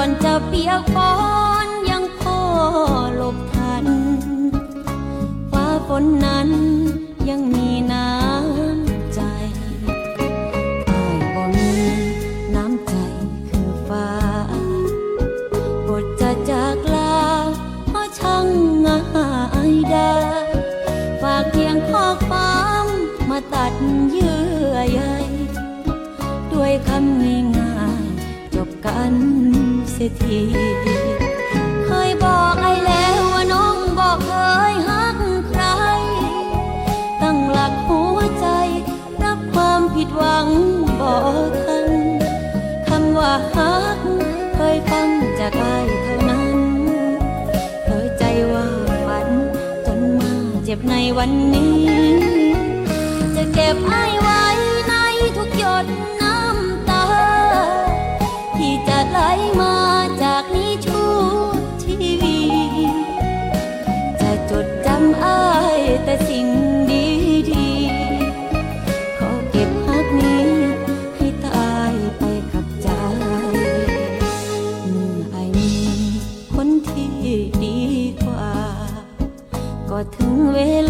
อนจากฝนยังพอหลบทันฟ้าฝนนั้นยังมีน้ำใจอายบ่มีน้ำใจคือฟ้าบทจะจากลาเพราะช่างง่ายได้ฝากเพียงข้อความมาตัดเยื่อใยด้วยคำง่ายๆจบกัน สียทีเคยบอกไอ้แล้วว่าน้องบอกเคยฮักใคร ตั้งหลักหัวใจ รับความผิดหวังบอกทันคำว่าฮักเคยฟังจากไอ้เท่านั้นเธอใจว่าฝันจนมาเจ็บในวันนี้ จะเก็บไอ้ไว้ในทุกหยด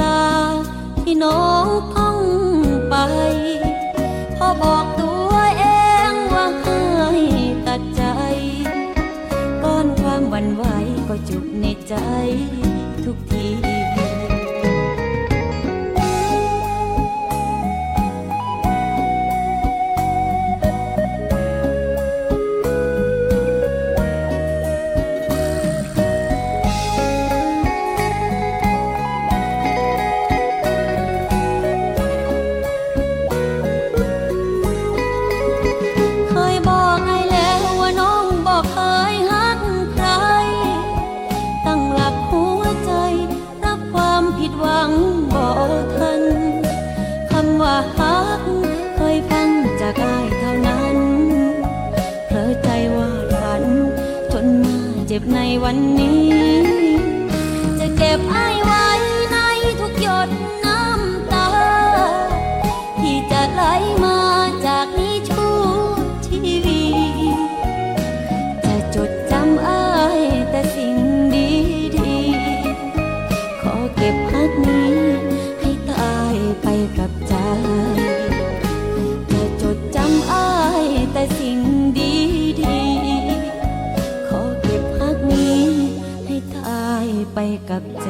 ลาที่น้องต้องไป พอบอกตัว ผิดหวังบอกทันคำว่าฮักเคยฟังจากอ้ายเท่านั้นเพลอใจว่าฝันจนมาเจ็บในวันนี้ จะเก็บไอ้ไว้ในทุกหยดน้ำตา ที่จะไหลมาจากนี้ชั่วชีวิจะจดจำไอ้แต่สิ่งดีดี กับใจ